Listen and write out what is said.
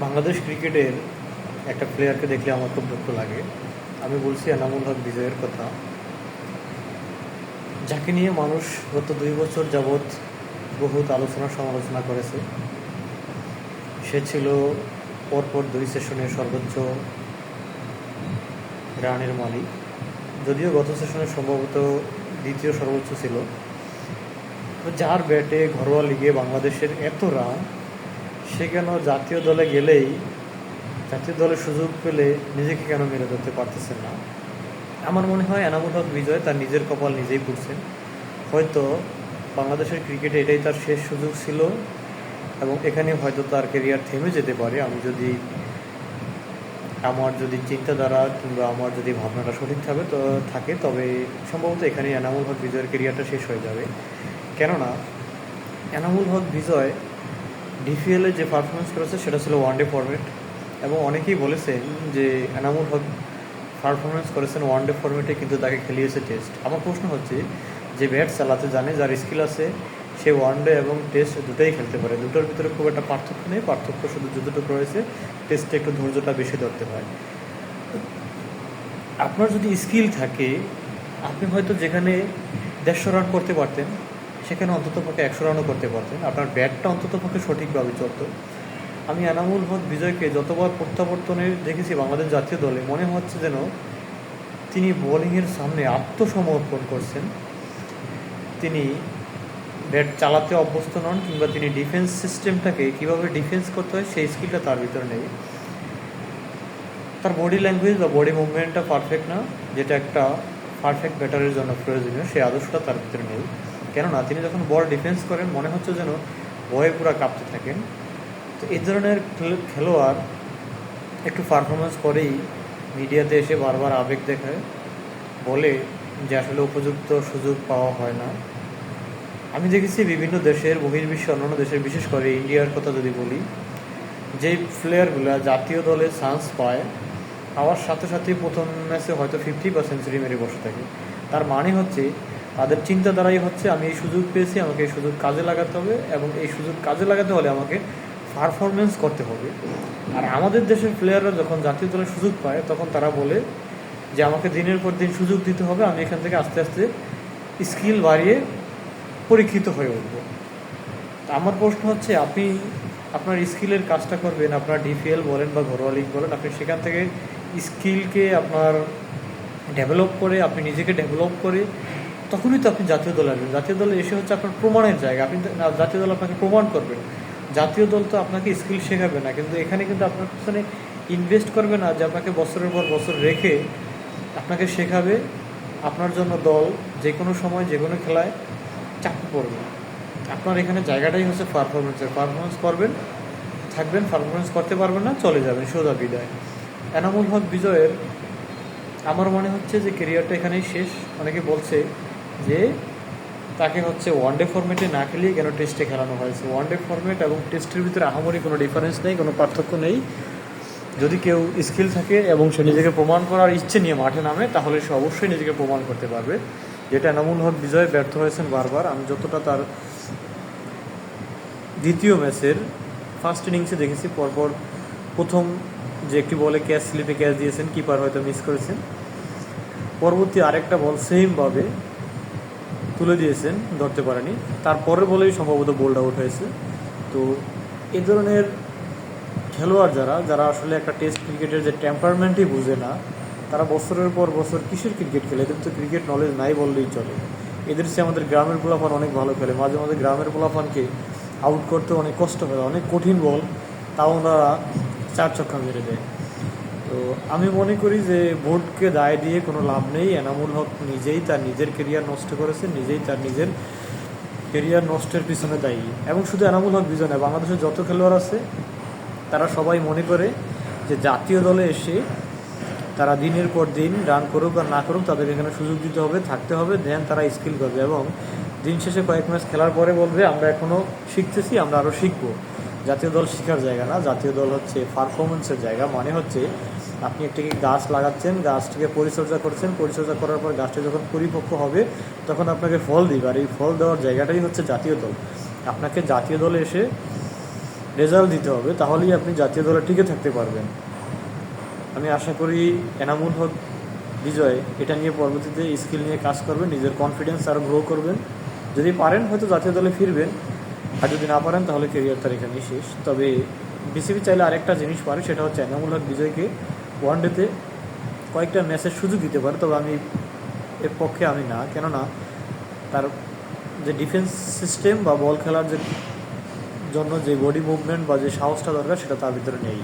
বাংলাদেশ ক্রিকেটের একটা প্লেয়ারকে দেখলে আমার খুব দুঃখ লাগে। আমি বলছি এনামুল হক বিজয়ের কথা। যাকে নিয়ে মানুষ গত দুই বছর যাবৎ বহুত আলোচনা সমালোচনা করেছে। সে ছিল পরপর দুই সেশনের সর্বোচ্চ রানের মালিক। যদিও গত সেশনে সম্ভবত দ্বিতীয় সর্বোচ্চ ছিল। যার ব্যাটে ঘরোয়া লিগে বাংলাদেশের এত রান সে কেন জাতীয় দলে গেলেই, জাতীয় দলে সুযোগ পেলে নিজেকে কেন মেরে ধরতে পারতেছেন না? আমার মনে হয় এনামুল হক বিজয় তার নিজের কপাল নিজেই পুড়ছেন হয়তো বাংলাদেশের ক্রিকেটে এটাই তার শেষ সুযোগ ছিল এবং এখানে হয়তো তার কেরিয়ার থেমে যেতে পারে। আমি যদি, আমার যদি চিন্তাধারা কিংবা আমার যদি ভাবনাটা সঠিক থাকে তো, থাকে, তবে সম্ভবত এখানে এনামুল হক বিজয়ের কেরিয়ারটা শেষ হয়ে যাবে। কেননা, এনামুল হক বিজয় ডিপিএলে যে পারফরমেন্স করেছে সেটা ছিল ওয়ান ডে ফরম্যাট এবং অনেকেই বলেছেন যে, এনামুল হক পারফরমেন্স করেছেন ওয়ান ডে ফরম্যাটে কিন্তু তাকে খেলিয়েছে টেস্ট আমার প্রশ্ন হচ্ছে, যে ব্যাট চালাতে জানে, যার স্কিল আছে, সে ওয়ান ডে এবং টেস্ট দুটোই খেলতে পারে। দুটোর ভিতরে খুব একটা পার্থক্য নেই। পার্থক্য শুধু যতটুকু রয়েছে টেস্টে একটু ধৈর্যটা বেশি ধরতে হয়। আপনার যদি স্কিল থাকে, আপনি হয়তো যেখানে দেড়শো রান করতে পারতেন সেখানে অন্তত পক্ষে একশো রানও করতে পারতেন। আপনার ব্যাটটা অন্তত পক্ষে সঠিকভাবে চলতো। আমি এনামুল হক বিজয়কে যতবার প্রত্যাবর্তনে দেখেছি বাংলাদেশ জাতীয় দলে, মনে হচ্ছে যেন তিনি বোলিংয়ের সামনে আত্মসমর্পণ করছেন। তিনি ব্যাট চালাতে অভ্যস্ত নন কিংবা তিনি ডিফেন্স সিস্টেমটাকে কীভাবে ডিফেন্স করতে হয় সেই স্কিলটা তার ভিতরে নেই। তার বডি ল্যাঙ্গুয়েজ বা বডি মুভমেন্টটা পারফেক্ট না, যেটা একটা পারফেক্ট ব্যাটারের জন্য প্রয়োজনীয় সেই আদর্শটা তার ভিতরে নেই। কেননা তিনি যখন বল ডিফেন্স করেন, মনে হচ্ছে যেন ভয়ে পুরা কাঁপতে থাকেন। তো এই ধরনের খেলোয়াড় একটু পারফরমেন্স করেই মিডিয়াতে এসে বারবার আবেগ দেখায়, বলে যে আসলে উপযুক্ত সুযোগ পাওয়া হয় না। আমি দেখেছি বিভিন্ন দেশের বহির্বিশ্বে অন্যান্য দেশের, বিশেষ করে ইন্ডিয়ার কথা যদি বলি, যেই প্লেয়ারগুলো জাতীয় দলে চান্স পায় পাওয়ার সাথে সাথেই প্রথম ম্যাচে হয়তো ফিফটি বা মেরে বসে থাকে। তার মানে হচ্ছে তাদের চিন্তাধারাই হচ্ছে, আমি এই সুযোগ পেয়েছি, আমাকে এই সুযোগ কাজে লাগাতে হবে এবং এই সুযোগ কাজে লাগাতে হলে আমাকে পারফরমেন্স করতে হবে। আর আমাদের দেশের প্লেয়াররা যখন জাতীয় দলের সুযোগ পায়, তখন তারা বলে যে, আমাকে দিনের পর দিন সুযোগ দিতে হবে, আমি এখান থেকে আস্তে আস্তে স্কিল বাড়িয়ে পরীক্ষিত হয়ে উঠবো। আমার প্রশ্ন হচ্ছে, আপনি আপনার স্কিলের কাজটা করবেন, আপনার ডিপিএল বলেন বা ঘরোয়া লিগ বলেন, আপনি সেখান থেকে স্কিলকে আপনার ডেভেলপ করে, আপনি নিজেকে ডেভেলপ করে তখনই তো আপনি জাতীয় দল আসবেন। জাতীয় দলে এসে হচ্ছে আপনার প্রমাণের জায়গা। আপনি জাতীয় দল আপনাকে প্রমাণ করবেন জাতীয় দল তো আপনাকে স্কিল শেখাবে না। কিন্তু এখানে কিন্তু আপনার পিছনে ইনভেস্ট করবে না, যে আপনাকে বছরের পর বছর রেখে আপনাকে শেখাবে আপনার জন্য দল যে কোনো সময় যে কোনো খেলায় চাপে পড়বে। আপনার এখানে জায়গাটাই হচ্ছে পারফরমেন্সের পারফরমেন্স করবেন, থাকবেন পারফরমেন্স করতে পারবেন না, চলে যাবেন সোজা বিদায়। এনামুল হক বিজয়ের আমার মনে হচ্ছে যে কেরিয়ারটা এখানেই শেষ। অনেকে বলছে যে তাকে হচ্ছে ওয়ানডে ফর্মেটে না খেলিয়ে কেন টেস্টে খেলানো হয়েছে? ওয়ানডে ফর্মেট এবং টেস্টের ভিতরে আহামরি কোনো ডিফারেন্স নেই, কোনো পার্থক্য নেই। যদি কেউ স্কিল থাকে এবং সে নিজেকে প্রমাণ করার ইচ্ছে নিয়ে মাঠে নামে, তাহলে সে অবশ্যই নিজেকে প্রমাণ করতে পারবে। যেটা এনামুল হক বিজয় ব্যর্থ হয়েছেন বারবার। আমি যতটা তার দ্বিতীয় ম্যাচের ফার্স্ট ইনিংসে দেখেছি, পরপর প্রথম যে একটি বলে ক্যাচ স্লিপে ক্যাচ দিয়েছেন কিপার হয়তো মিস করেছেন। পরবর্তী আরেকটা বল সেমভাবে তুলে দিয়েছেন, ধরতে পারেনি। তারপরের বলেই সম্ভবত বোল্ড আউট হয়েছে। তো এ ধরনের খেলোয়াড় যারা যারা আসলে একটা টেস্ট ক্রিকেটের যে টেম্পারমেন্টই বুঝে না, তারা বছরের পর বছর কিসের ক্রিকেট খেলে? এদের তো ক্রিকেট নলেজ নাই বললেই চলে। এদের চেয়ে আমাদের গ্রামের পোলাপান অনেক ভালো খেলে। মাঝে মাঝে গ্রামের পোলাপানকে আউট করতে অনেক কষ্ট হয়, অনেক কঠিন বল তাও ওনারা চার ছক্কা মেরে দেয়। তো আমি মনে করি যে ভোটকে দায় দিয়ে কোনো লাভ নেই। এনামুল হক নিজেই তার নিজের কেরিয়ার নষ্ট করেছে, নিজেই তার নিজের কেরিয়ার নষ্টের পিছনে দায়ী। এবং শুধু এনামুল হক বিজয় নয়, বাংলাদেশের যত খেলোয়াড় আছে, তারা সবাই মনে করে যে জাতীয় দলে এসে তারা দিনের পর দিন রান করুক আর না করুক, তাদের এখানে সুযোগ দিতে হবে, থাকতে হবে দেন তারা স্কিল করবে। এবং দিন শেষে কয়েক ম্যাচ খেলার পরে বলবে, আমরা এখনও শিখতেছি, আমরা আরও শিখব। জাতীয় দল শেখার জায়গা না, জাতীয় দল হচ্ছে পারফরমেন্সের জায়গা। মানে হচ্ছে আপনি একটি গাছ লাগাচ্ছেন, গাছটিকে পরিচর্যা করছেন, পরিচর্যা করার পর গাছটি যখন পরিপক্ক হবে, তখন আপনাকে ফল দিবে। আর এই ফল দেওয়ার জায়গাটাই হচ্ছে জাতীয় দল। আপনাকে জাতীয় দলে এসে রেজাল্ট দিতে হবে, তাহলেই আপনি জাতীয় দলে টিকে থাকতে পারবেন। আমি আশা করি এনামুল হক বিজয় এটা নিয়ে পরবর্তীতে স্কিল নিয়ে কাজ করবেন, নিজের কনফিডেন্স আরও গ্রো করবেন। যদি পারেন হয়তো জাতীয় দলে ফিরবেন, আর যদি না পারেন তাহলে কেরিয়ার তার এখানেই শেষ। তবে বিসিবি চাইলে আরেকটা জিনিস পারে, সেটা হচ্ছে এনামুল হক বিজয়কে ওয়ানডেতে কয়েকটা ম্যাচের সুযোগ দিতে পারে, তবে আমি এর পক্ষে আমি না। কেননা, তার যে ডিফেন্স সিস্টেম বা বল খেলার যে জন্য যে বডি মুভমেন্ট বা যে সাহসটা দরকার, সেটা তার ভিতরে নেই।